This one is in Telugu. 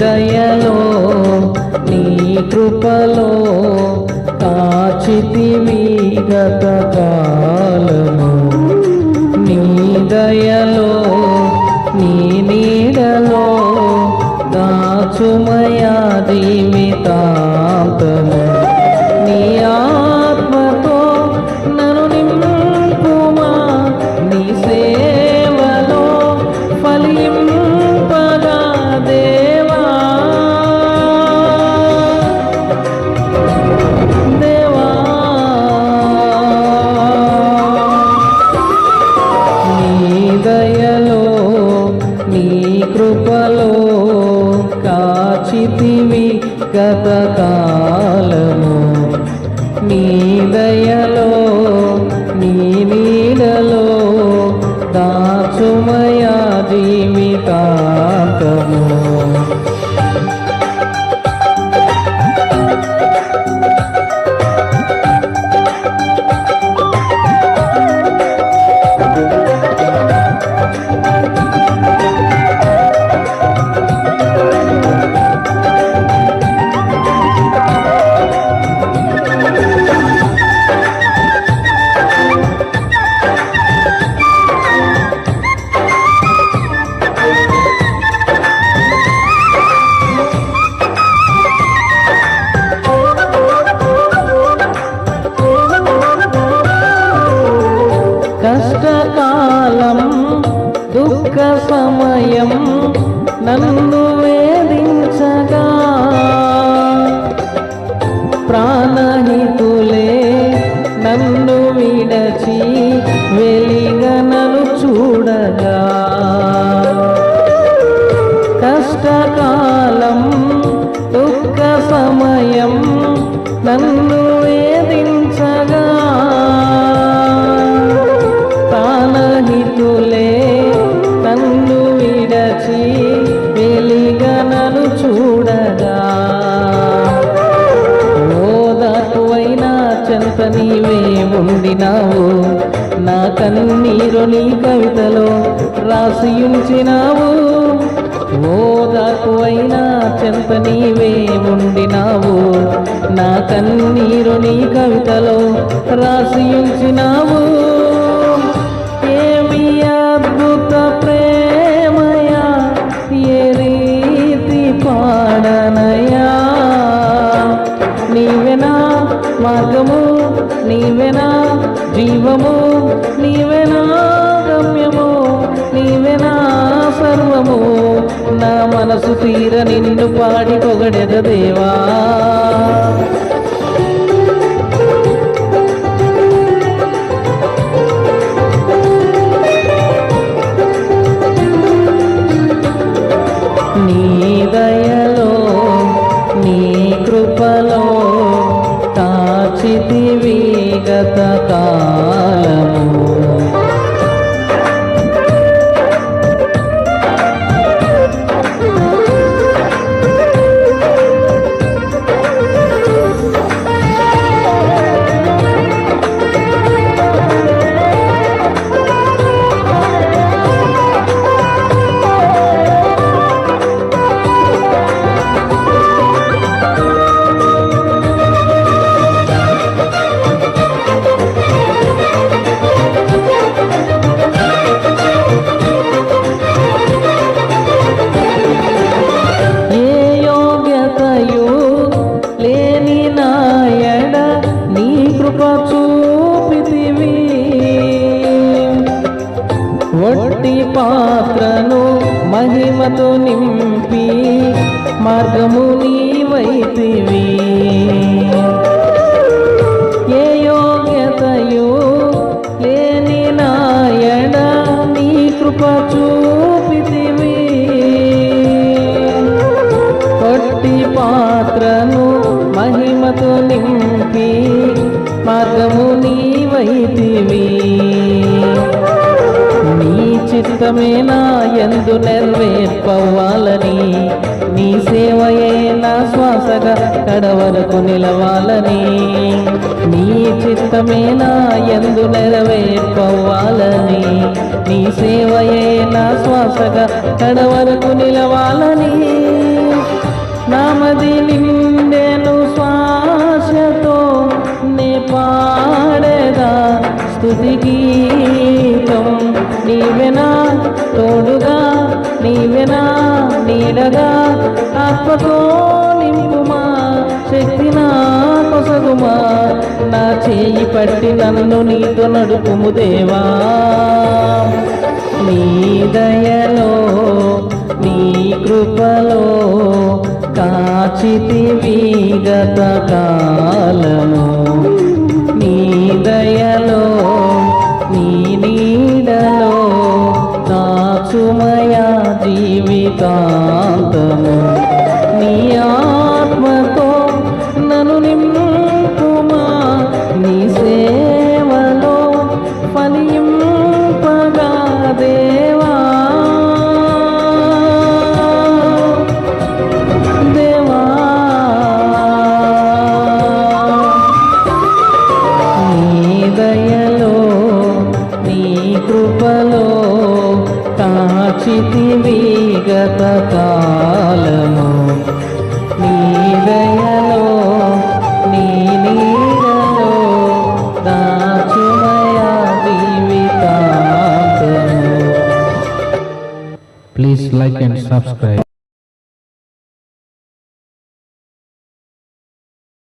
దయలో నీ కృపలో కాచితివి గత కాలము. నీ దయలో నీ నీడలో దాచుమై దయలో ఉండినావు నా కన్నీరు నీ కవితలో రాసి ఉంచినావు ఓదాకువైనా చెంత నీవే ఉండినావు. నా కన్నీరు నీ కవితలో రాసి మార్గము నీవేనా? జీవము నీవేనా? గమ్యము నీవేనా? సర్వము నా మనసు తీర నిన్ను పాడి పొగడెద దేవా. గత కాలము పాత్రను మహిమతో నింపి మార్గము నీవైతివి చిత్తమేనా ఎందు నెరవేర్పవ్వాలని నీ సేవయే నా శ్వాసగా కడవరకు నిలవాలని నీ చిత్తమేనా ఎందు నెరవేర్పవ్వాలని నీ సేవయే నా శ్వాసగా కడవరకు నిలవాలని నామది నిండెను శ్వాసతో నే పాడేదా స్థుతి గీతం నీవెనా తోడుగా నీవెనా నీడగా ఆత్మతో నింపుమా శక్తి నా కొసగుమా నా చేయి పట్టి నన్ను నీతో నడుపుము దేవా. నీ దయలో నీ కృపలో కాచితి వీగత కాలము. దాచుమయ జీవితాంతము. కాచితివి గత కాలము నీ దయలో నీ నీడలో దాచుమయా జీవితాంతము. Please like and subscribe